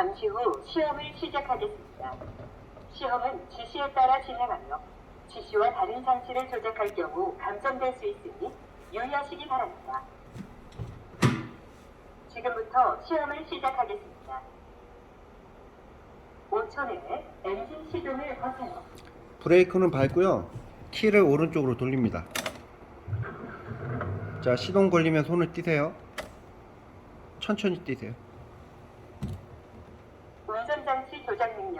잠시 후 시험을 시작하겠습니다. 시험은 지시에 따라 진행하며 지시와 다른 장치를 조작할 경우 감점될 수 있으니 유의하시기 바랍니다. 지금부터 시험을 시작하겠습니다. 5초 내에 엔진 시동을 거세요. 브레이크는 밟고요. 키를 오른쪽으로 돌립니다. 자, 시동 걸리면 손을 띄세요. 천천히 띄세요. 운전장치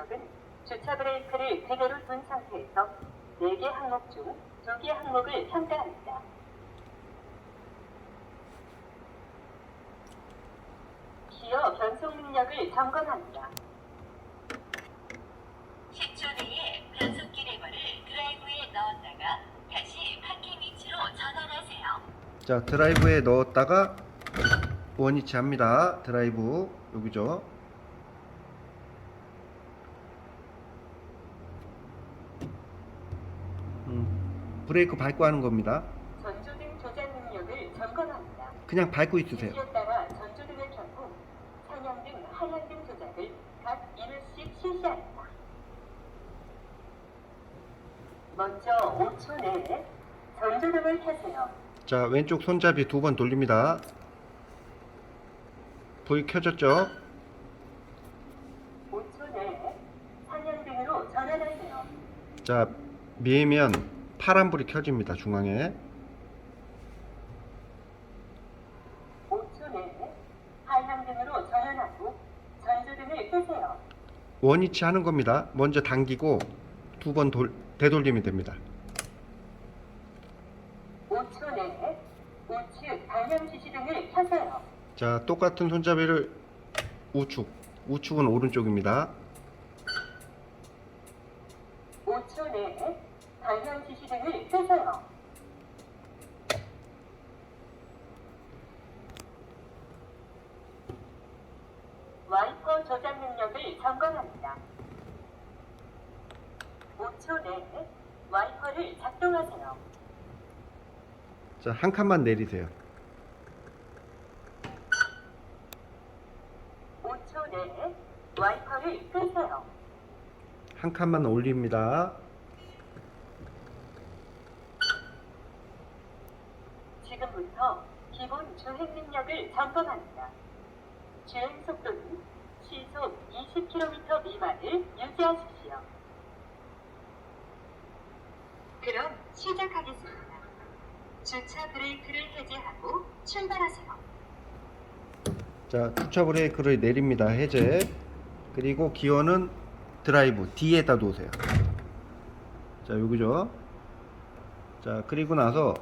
능력은 주차 브레이크를 그대로 둔 상태에서 4개 항목 중 2개 항목을 평가합니다. 기어 변속 능력을 점검합니다. 10초 내에 변속 기 레버를 드라이브에 넣었다가 다시 파킹 위치로 전환하세요. 자, 드라이브에 넣었다가 원위치 합니다. 드라이브 여기죠. 음, 브레이크 밟고 하는 겁니다. 전조등 조작 능력을 점검합니다. 그냥 밟고 있으세요. 따라 전조등을 켜고 상향등, 하향등 조작을 각 1회씩 실시합니다. 먼저 5초 내에 전조등을 켜세요. 자, 왼쪽 손잡이 두 번 돌립니다. 불 켜졌죠? 5초 내에 상향등으로 전환하세요. 자, 밀면 파란불이 켜집니다. 중앙에. 5초 내에 하향등으로 전환하고 전조등을 끄세요. 원위치 하는 겁니다. 먼저 당기고 두 번 되돌리면 됩니다. 5초 내에 우측 방향 지시등을 켜세요. 자, 똑같은 손잡이를 우측. 우측은 오른쪽입니다. 5초 내에 방향 끄세요. 와이퍼 조작 능력을 점검합니다. 5초 내에 와이퍼를 작동하세요. 자, 한 칸만 내리세요. 5초 내에 와이퍼를 끄세요. 한 칸만 올립니다. 지금부터 기본 주행 능력을 점검합니다. 주행 속도는 시속 20km 미만을 유지하십시오. 그럼 시작하겠습니다. 주차 브레이크를 해제하고 출발하세요. 자, 주차 브레이크를 내립니다. 해제. 그리고 기어는 드라이브 D에다 놓으세요. 자, 여기죠. 자, 그리고 나서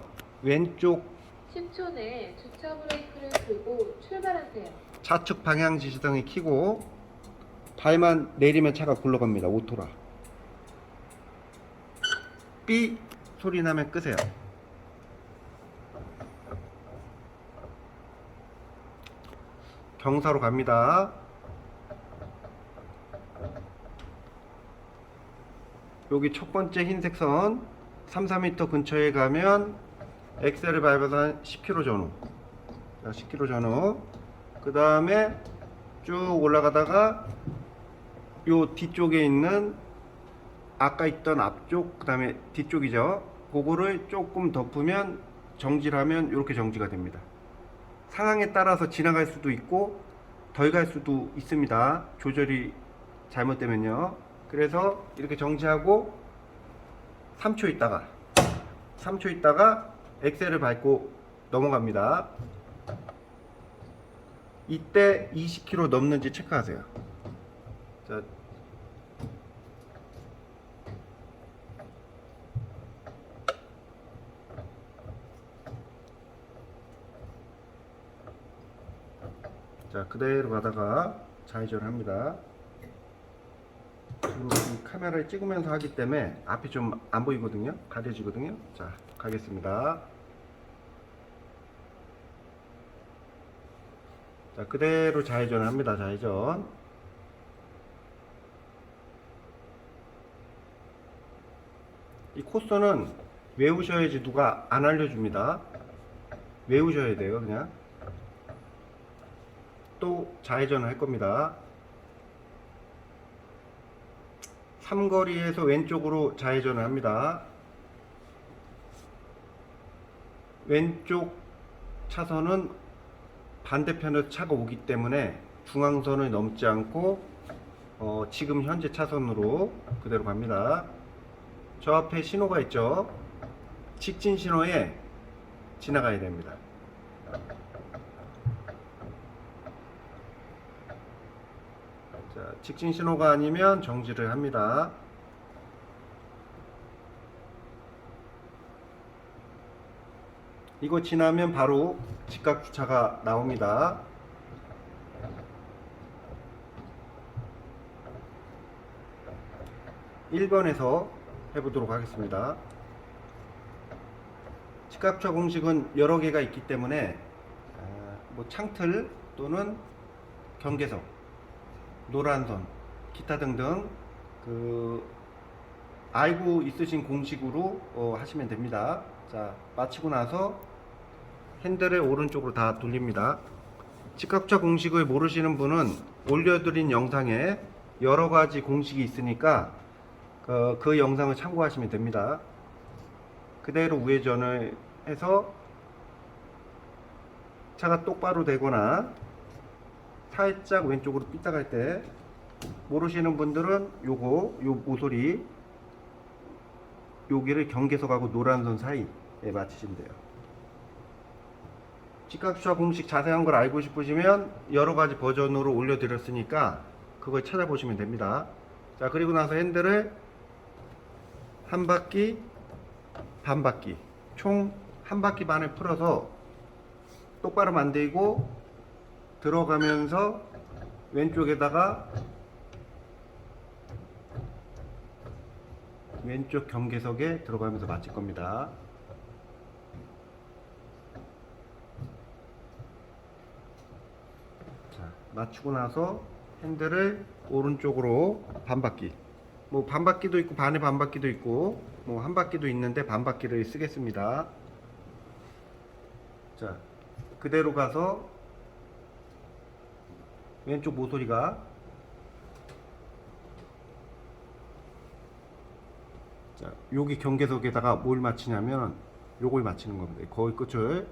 왼쪽 10초 내에 주차 브레이크를 들고 출발하세요. 좌측 방향 지시등을 켜고 발만 내리면 차가 굴러갑니다. 오토라. 삐 소리 나면 끄세요. 경사로 갑니다. 여기 첫 번째 흰색 선 3, 4m 근처에 가면 엑셀을 밟아서 한 10km 전후. 자, 10km 전후. 그 다음에 쭉 올라가다가 요 뒤쪽에 있는 아까 있던 앞쪽 그 다음에 뒤쪽이죠 그거를 조금 덮으면 정지를 하면 이렇게 정지가 됩니다 상황에 따라서 지나갈 수도 있고 덜 갈 수도 있습니다 조절이 잘못되면요 그래서 이렇게 정지하고 3초 있다가 3초 있다가 엑셀을 밟고 넘어갑니다 이때 20km 넘는지 체크하세요. 자, 자 그대로 가다가 좌회전을 합니다. 카메라를 찍으면서 하기 때문에 앞이 좀 안 보이거든요. 가려지거든요. 자 가겠습니다. 자, 그대로 좌회전을 합니다. 좌회전. 이 코스는 외우셔야지 누가 안 알려줍니다. 외우셔야 돼요, 그냥. 또 좌회전을 할 겁니다. 삼거리에서 왼쪽으로 좌회전을 합니다. 왼쪽 차선은 반대편에서 차가 오기 때문에 중앙선을 넘지 않고 어, 지금 현재 차선으로 그대로 갑니다. 저 앞에 신호가 있죠. 직진 신호에 지나가야 됩니다. 자, 직진 신호가 아니면 정지를 합니다. 이거 지나면 바로 직각 주차가 나옵니다. 일번에서 해보도록 하겠습니다. 직각주차 공식은 여러 개가 있기 때문에 아, 뭐 창틀 또는 경계석, 노란선, 기타 등등 그 알고 있으신 공식으로 어, 하시면 됩니다. 자 마치고 나서 핸들을 오른쪽으로 다 돌립니다. 직각주차 공식을 모르시는 분은 올려드린 영상에 여러 가지 공식이 있으니까 어, 그 영상을 참고하시면 됩니다. 그대로 우회전을 해서 차가 똑바로 되거나 살짝 왼쪽으로 삐딱할 때 모르시는 분들은 요거 요 모서리 여기를 경계석하고 노란선 사이에 맞추시면 돼요. 직각주차 공식 자세한 걸 알고 싶으시면 여러 가지 버전으로 올려드렸으니까 그걸 찾아보시면 됩니다. 자 그리고 나서 핸들을 한 바퀴 반 바퀴 총 한 바퀴 반을 풀어서 똑바로 만들고 들어가면서 왼쪽에다가 왼쪽 경계석에 들어가면서 맞출 겁니다. 자, 맞추고 나서 핸들을 오른쪽으로 반 바퀴. 뭐 반 바퀴도 있고 반의 반 바퀴도 있고 뭐 한 바퀴도 있는데 반 바퀴를 쓰겠습니다. 자, 그대로 가서 왼쪽 모서리가 자, 여기 경계석에다가 뭘 맞추냐면 요걸 맞추는 겁니다. 거의 끝을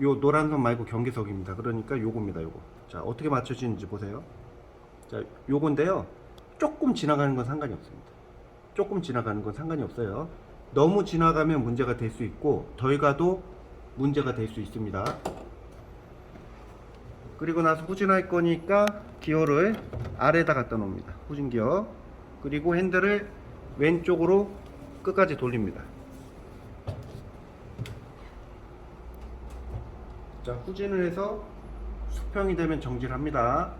요 노란 선 말고 경계석입니다. 그러니까 요겁니다. 요거. 자, 어떻게 맞춰지는지 보세요. 자, 요건데요. 조금 지나가는 건 상관이 없습니다. 조금 지나가는 건 상관이 없어요. 너무 지나가면 문제가 될 수 있고 덜 가도 문제가 될 수 있습니다. 그리고 나서 후진할 거니까 기어를 아래다 갖다 놓습니다. 후진 기어. 그리고 핸들을 왼쪽으로 끝까지 돌립니다. 자, 후진을 해서 수평이 되면 정지를 합니다.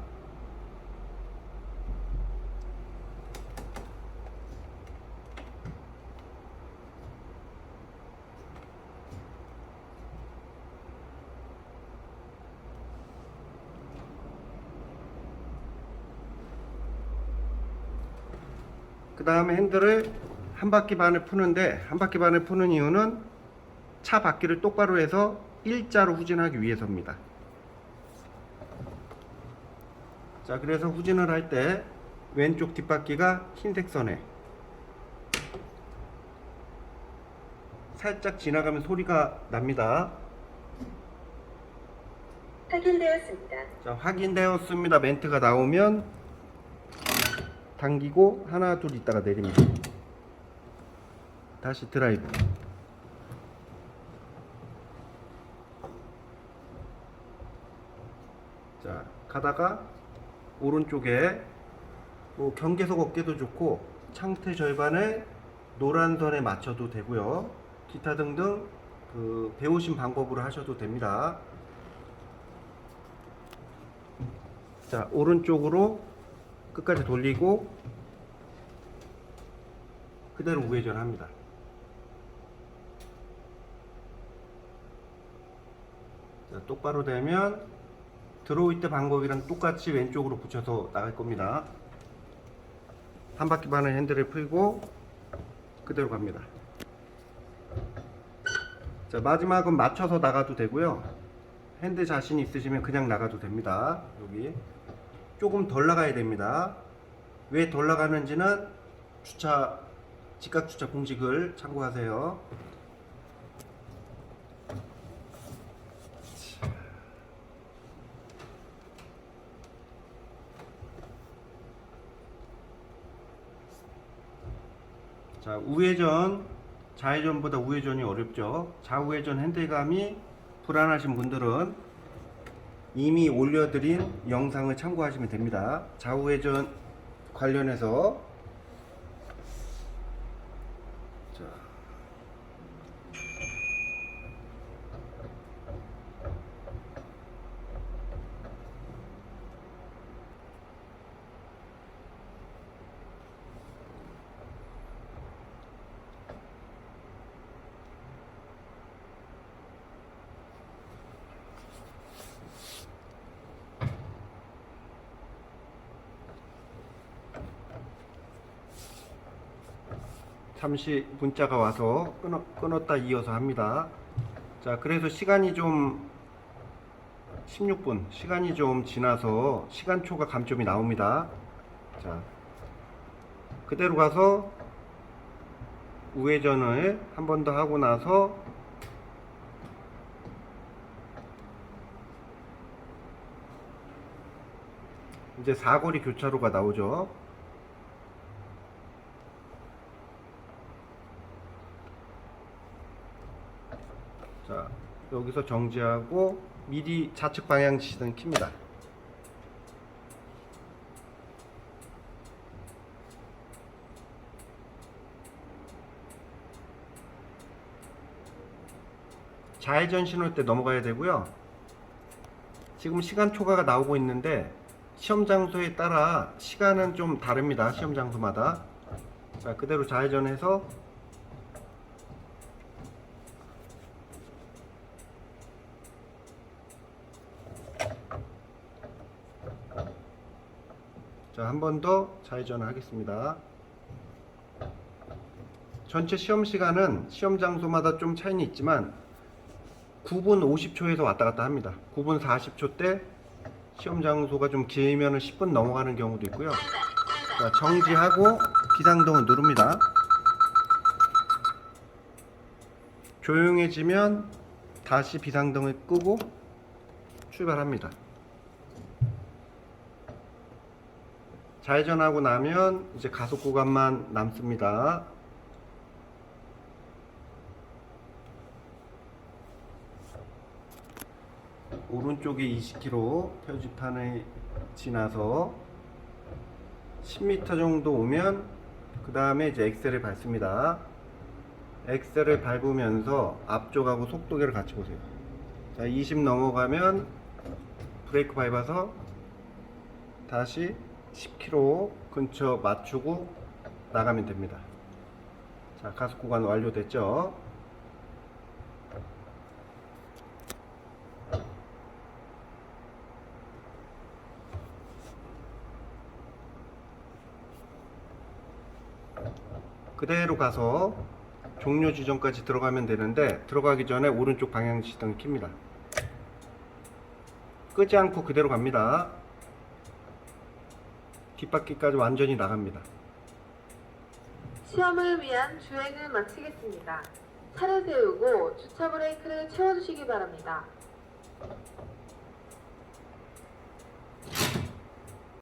그 다음에 핸들을 한 바퀴 반을 푸는데 한 바퀴 반을 푸는 이유는 차 바퀴를 똑바로 해서 일자로 후진하기 위해서입니다. 자, 그래서 후진을 할 때 왼쪽 뒷바퀴가 흰색 선에 살짝 지나가면 소리가 납니다. 확인되었습니다. 자, 확인되었습니다. 멘트가 나오면 당기고 하나 둘 있다가 내립니다. 다시 드라이브. 자, 가다가 오른쪽에 뭐 경계석 어깨도 좋고 창틀 절반을 노란 선에 맞춰도 되고요. 기타 등등 그 배우신 방법으로 하셔도 됩니다. 자, 오른쪽으로 끝까지 돌리고 그대로 우회전 합니다. 자, 똑바로 되면 들어올 때 방법이랑 똑같이 왼쪽으로 붙여서 나갈 겁니다. 한 바퀴 반을 핸들을 풀고 그대로 갑니다. 자, 마지막은 맞춰서 나가도 되고요. 핸들 자신 있으시면 그냥 나가도 됩니다. 여기 조금 덜 나가야 됩니다. 왜 돌아가는지는 주차 직각 주차 공식을 참고하세요. 자, 우회전, 좌회전보다 우회전이 어렵죠. 좌우회전 핸들감이 불안하신 분들은 이미 올려드린 영상을 참고하시면 됩니다. 좌우회전 관련해서 자. 잠시 문자가 와서 끊어, 끊었다 이어서 합니다. 자, 그래서 시간이 좀 16분, 시간이 좀 지나서 시간초가 감점이 나옵니다. 자, 그대로 가서 우회전을 한 번 더 하고 나서 이제 사거리 교차로가 나오죠. 자, 여기서 정지하고 미리 좌측 방향 지시등 킵니다. 좌회전 신호 때 넘어가야 되고요. 지금 시간 초과가 나오고 있는데 시험 장소에 따라 시간은 좀 다릅니다. 시험 장소마다. 자, 그대로 좌회전해서 자, 한 번 더 좌회전을 하겠습니다. 전체 시험 시간은 시험 장소마다 좀 차이는 있지만 9분 50초에서 왔다 갔다 합니다. 9분 40초 때 시험 장소가 좀 길면 10분 넘어가는 경우도 있고요. 자, 정지하고 비상등을 누릅니다. 조용해지면 다시 비상등을 끄고 출발합니다. 좌회전하고 나면 이제 가속 구간만 남습니다. 오른쪽에 20km 표지판을 지나서 10m 정도 오면 그 다음에 이제 엑셀을 밟습니다. 엑셀을 밟으면서 앞쪽하고 속도계를 같이 보세요. 자, 20 넘어가면 브레이크 밟아서 다시 10km 근처 맞추고 나가면 됩니다. 자, 가속 구간 완료됐죠? 그대로 가서 종료 지점까지 들어가면 되는데 들어가기 전에 오른쪽 방향 지시등을 킵니다. 끄지 않고 그대로 갑니다. 뒷바퀴까지 완전히 나갑니다. 시험을 위한 주행을 마치겠습니다. 차를 세우고 주차 브레이크를 채워주시기 바랍니다.